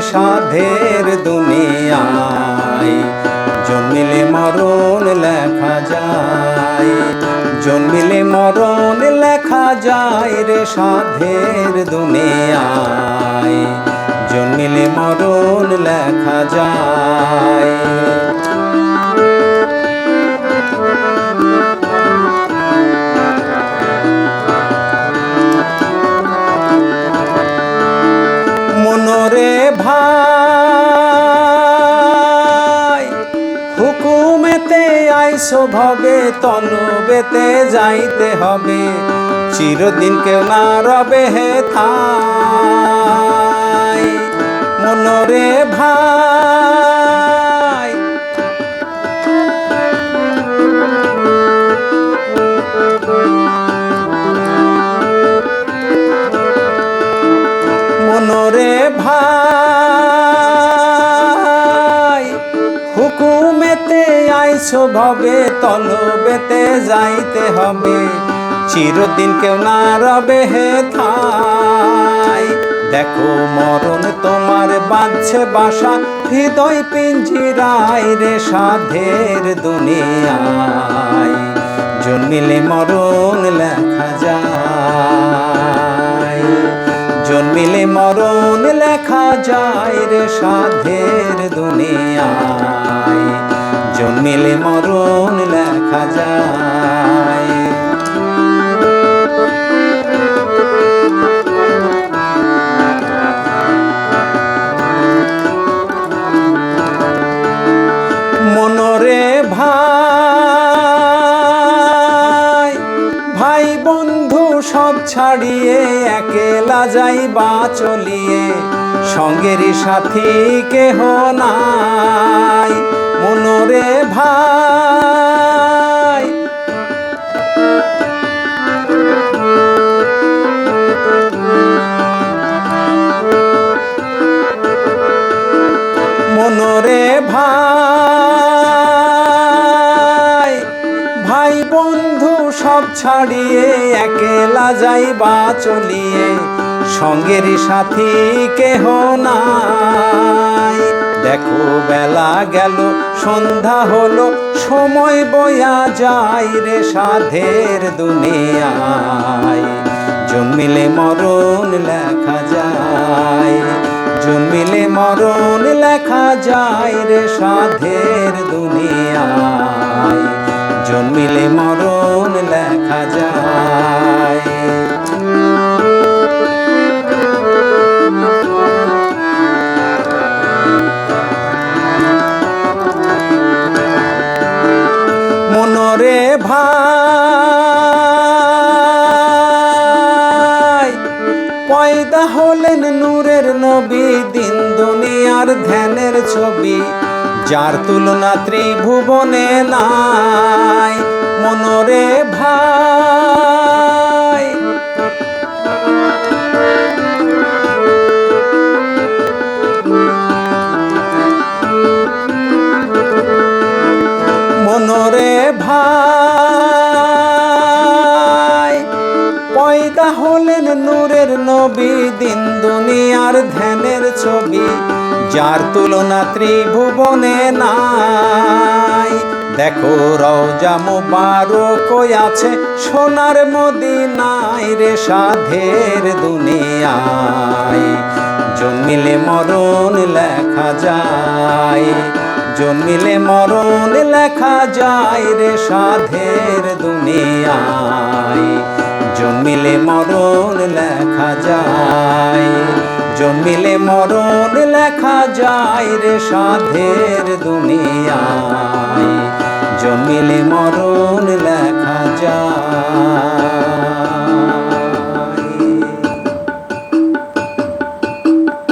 সাধের দুনিয়ায়। জন্মিলে মরণ লেখা যায়। জন্মিলে মরণ লেখা যায় রে সাধের দুনিয়ায়। জন্মিলে মরণ লেখা যায়। ভাই, হুকুমেতে আইসো ভবে তনবেতে যাইতে হবে। চিরদিন কেউ না রবে হে থাই মনরে ভাই ভবে তলবেতে যাইতে হবে। চিরদিন কেউ না রবে হে থাই। দেখো মরণ তোমার বাঁধছে বাসা, হৃদয় পিঞ্জিরায় রে সাধের দুনিয়ায়। জন্মিলে মরণ লেখা যায়। জন্মিলে মরণ লেখা যায় রে সাধের দুনিয়ায়। জন্মিলে মরণ সব ছাড়িয়ে একেলা যাই বা চলিয়ে। সঙ্গের সাথী কেহ নাই মনরে ভাই। সব ছাড়িয়ে একেলা যাইবা চলিয়ে, সঙ্গের সাথী কেহ নাই। দেখো বেলা গেল, সন্ধ্যা হলো, সময় বয়া যায় রে সাধের দুনিয়ায়। জন্মিলে মরণ লেখা যায়, জন্মিলে মরণ লেখা যায় রে সাধের দুনিয়ায়। জন্মিলে মরণ লেখা যায়। মনরে ভাই পয়দা হলেন নূরের নবী দিন দুনিয়ার ধ্যানের ছবি। যার তুলনা ত্রিভুবনে নাই, মনরে ভাই। মনরে ভাই। পয়দা হলেন নূরের নবী, দিন দুনিয়ার ধ্যানের ছবি। যার তুলনা ত্রিভুবনে নাই। দেখো রওজা মুবারক আছে, সোনার মদিনায় রে সাধের দুনিয়ায়। জন্মিলে মরণ লেখা যায়, জন্মিলে মরণ লেখা যায় রে সাধের দুনিয়ায়। জন্মিলে মরণ লেখা যায়। জন্মিলে মরণ লেখা যায় রে সাধের দুনিয়ায়। জন্মিলে মরণ